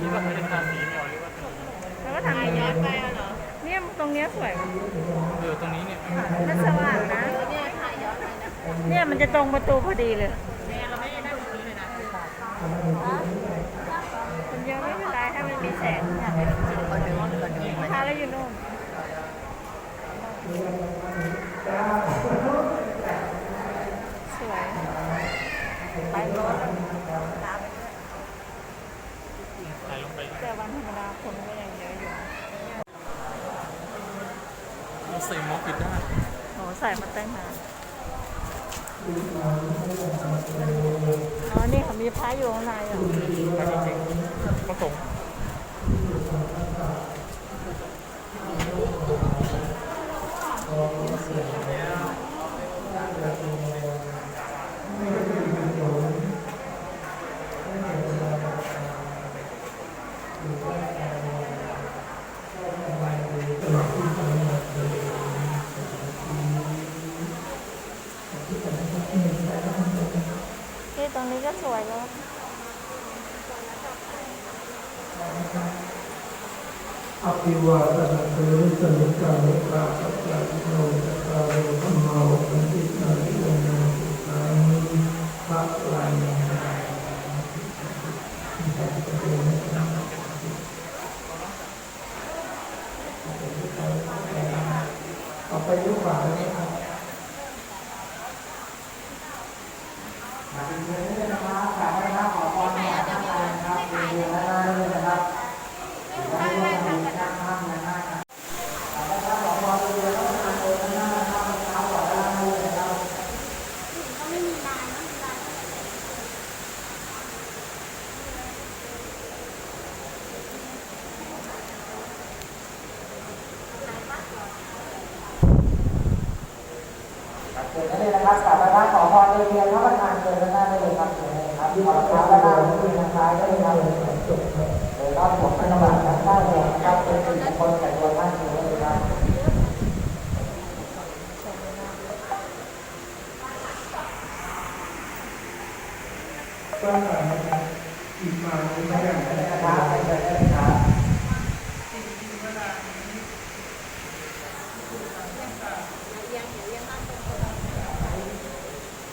คิดว่าเขาจะทาสีไม่เอาหรือว่าแล้วก็ทำย้อนไปเหรอ เนี่ยตรงเนี้ยสวยว่ะเออตรงนี้เนี่ยมันสว่างนะ เนี่ยถ่ายย้อนไปนะเนี่ยมันจะตรงประตูพอดีเลยเนี่ยเราไม่ได้นั่งตรงนี้เลยนะมันเยอะไม่เป็นไรถ้ามันมีแสงเนี่ยคนเดินคนเดินไปพาแล้วอยู่นู่นสวยไปรถ ถ่ายลงไปแต่วันธรรมดาคนก็ยังเยอะอยู่เราใส่หมวกปิดได้โหใส่มาตั้งนานอ๋อ นี่เขามีพระอยู่ข้างในเหรอถ้าจริงๆพระสงฆ์ นี่ตรงนี้ก็สวยแล้วอภิวาทนาเตวิสนิกาโลกาสัจจาโนจัตตาโนตินาลิโยโนสุขังพระลังเอา ไปยุบาเลยนะครับมาถึงเรื่องนี้นะครับกราบไหว้พระขอพรนะครับนะครับเรียนๆได้เลยนะครับ เชิญได้เลยนะครับกลับมานขอพรเรียนพระประธานเชิญด้านหน้าได้เลยครับเชิญเลยครับขอเท้าด้านหน้าหรือทางซ้ายได้เลยครับเดี๋ยรอบผมเป็นระหว่างด้านหน้าเลยนะครับเป็นสี่คนแต่ตัวท่านเชิญได้เลยครับ ก็อีกมาไม่ได้นะครับเชิญได้เลยครับ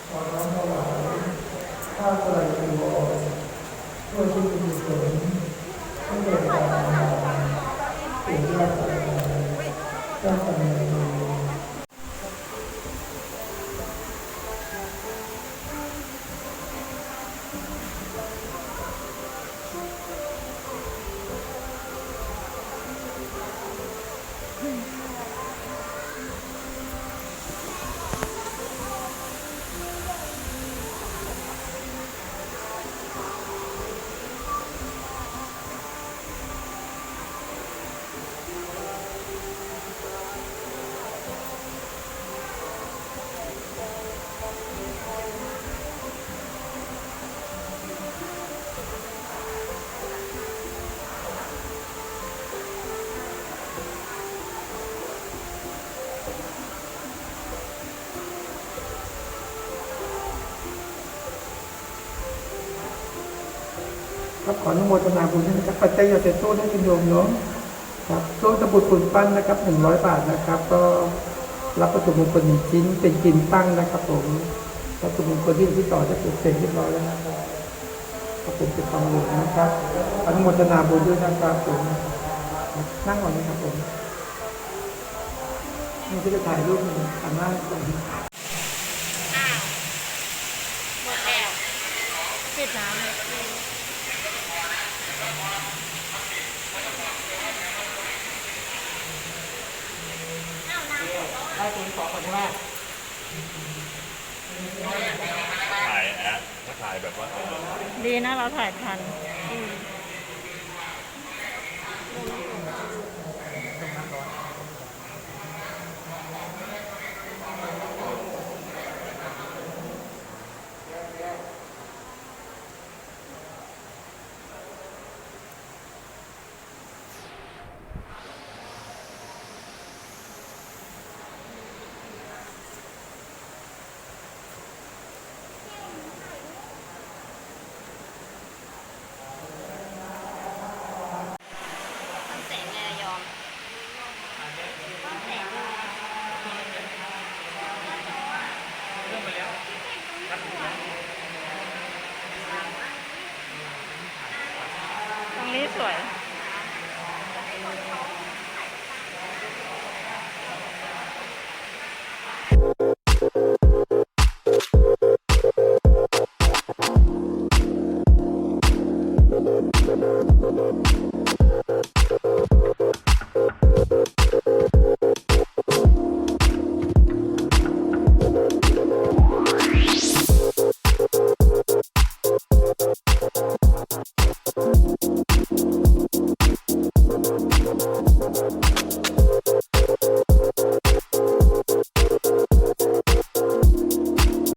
ขอร้องถวายข้าว ไตรจีวรเพื่อที่จะมีผลให้เกิดการทำงานเป็นเรื่องของเจ้ารรมนาย ครับขออนุโมทนาบุญด้วยนะครับ ปัจจัยยาเสพโต้ได้เป็นโยมเนาะครับโต้ตะบุตรปุ่นปั้นนะครับหนึ่งร้อยบาทนะครับ ก็รับวัตถุมงคลหนึ่งชิ้นเป็นกินตั้งนะครับผมวัตถุมงคลที่ที่ต่อจะปลูกเสร็จเรียบร้อยแล้วนะครับก็เป็นเป็นทองหลวงนะครับอนุโมทนาบุญด้วยนะครับผมนั่งก่อนนะครับผมนี่ก็จะถ่ายรูปหนึ่งทำหน้าก่อนหมดแล้วปิดน้ำเลย ได้ตัวที่สองก่อนใช่ไหมถ่ายแอดถ้าถ่ายแบบว่า ดีนะเราถ่ายทันเ